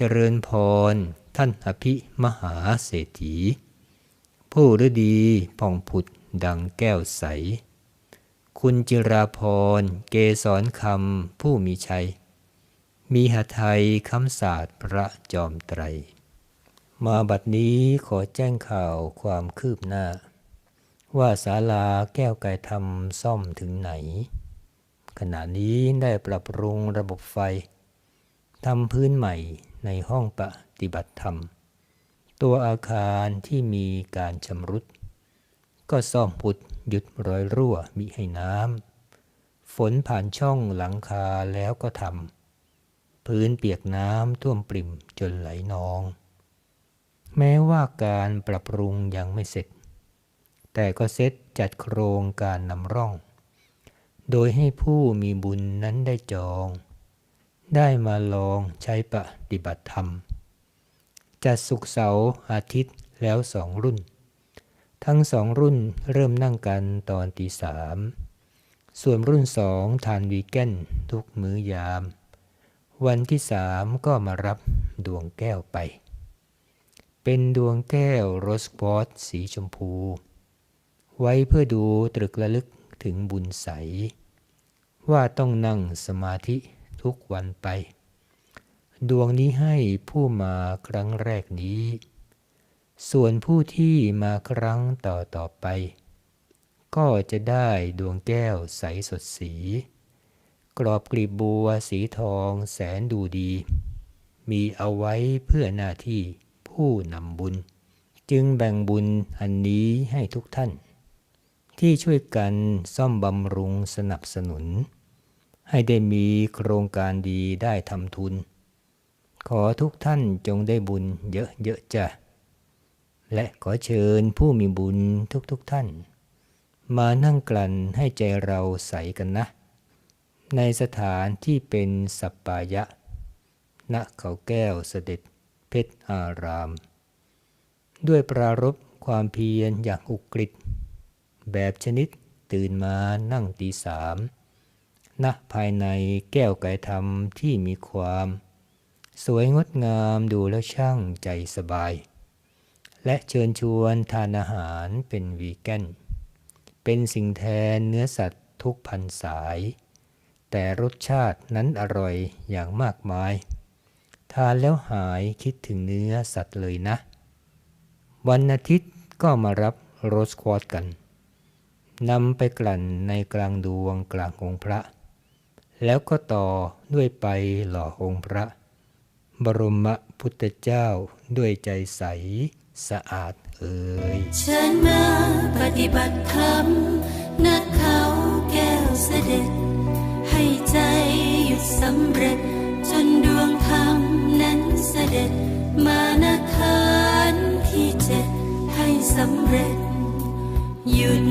เจริญพร ท่านอภิมหาเศรษฐี ผู้ฤดีผ่องผุดดังแก้วใส คุณจิราพร เกสรคำผู้มีชัย มีหไทยคำศาสตร์พระจอมไตร มาบัดนี้ขอแจ้งข่าวความคืบหน้า ว่าศาลาแก้วไก่ทำซ่อมถึงไหน ขณะนี้ได้ปรับปรุงระบบไฟทำพื้นใหม่ ในห้องปฏิบัติธรรม ตัวอาคารที่มีการชำรุด ก็ซ่อมพุดหยุดรอยรั่วมิให้น้ำฝนผ่านช่องหลังคาแล้วก็ทำพื้นเปียกน้ำท่วมปริ่มจนไหลนอง แม้ว่าการปรับปรุงยังไม่เสร็จ แต่ก็เซ็ตจัดโครงการนำร่อง โดยให้ผู้มีบุญนั้นได้จอง ได้มาลองใช้ปฏิบัติธรรม จัดสุกเสาร์อาทิตย์แล้วสองรุ่น ทั้งสองรุ่นเริ่มนั่งกันตอนตีสามส่วนรุ่นสองทานวีแกนทุกมื้อยาม วันที่สามก็มารับดวงแก้วไป เป็นดวงแก้วโรสควอตสีชมพู ไว้เพื่อดูตรึกระลึกถึงบุญใส ว่าต้องนั่งสมาธิ ทุกวันไป ดวงนี้ให้ผู้มาครั้งแรกนี้ ส่วนผู้ที่มาครั้งต่อต่อไป ก็จะได้ดวงแก้วใสสดสี กรอบกลีบบัวสีทองแสนดูดี มีเอาไว้เพื่อหน้าที่ผู้นำบุญ จึงแบ่งบุญอันนี้ให้ทุกท่าน ที่ช่วยกันซ่อมบำรุงสนับสนุน ให้ได้มีโครงการดีได้ทำทุน ขอทุกท่านจงได้บุญเยอะๆจ้ะ และขอเชิญผู้มีบุญทุกๆทท่าน มานั่งกลั่นให้ใจเราใสกันนะ ในสถานที่เป็นสัปปายะ ณเขาแก้วเสด็จเพชรอาราม ด้วยปรารบความเพียรอย่างอุกฤษแบบชนิดตื่นมานั่งตีสาม ณภายในแก้วไก่ธรรมที่มีความ สวยงดงามดูแล้วช่างใจสบาย และเชิญชวนทานอาหารเป็นวีแกน เป็นสิ่งแทนเนื้อสัตว์ทุกพันสาย แต่รสชาตินั้นอร่อยอย่างมากมาย ทานแล้วหายคิดถึงเนื้อสัตว์เลยนะ วันอาทิตย์ก็มารับโรสควอตกันนำไปกลั่นในกลางดวงกลางองค์พระ แล้วก็ต่อด้วยไปหล่อองค์พระ บรมพุทธเจ้าด้วยใจใสสะอาดเอ่ยฉันมาปฏิบัติธรรมนักเขาแก้วเสด็จ ให้ใจหยุดสำเร็จ จนดวงธรรมนั้นเสด็จ มานาคารที่เจ็ดให้สำเร็จหยุด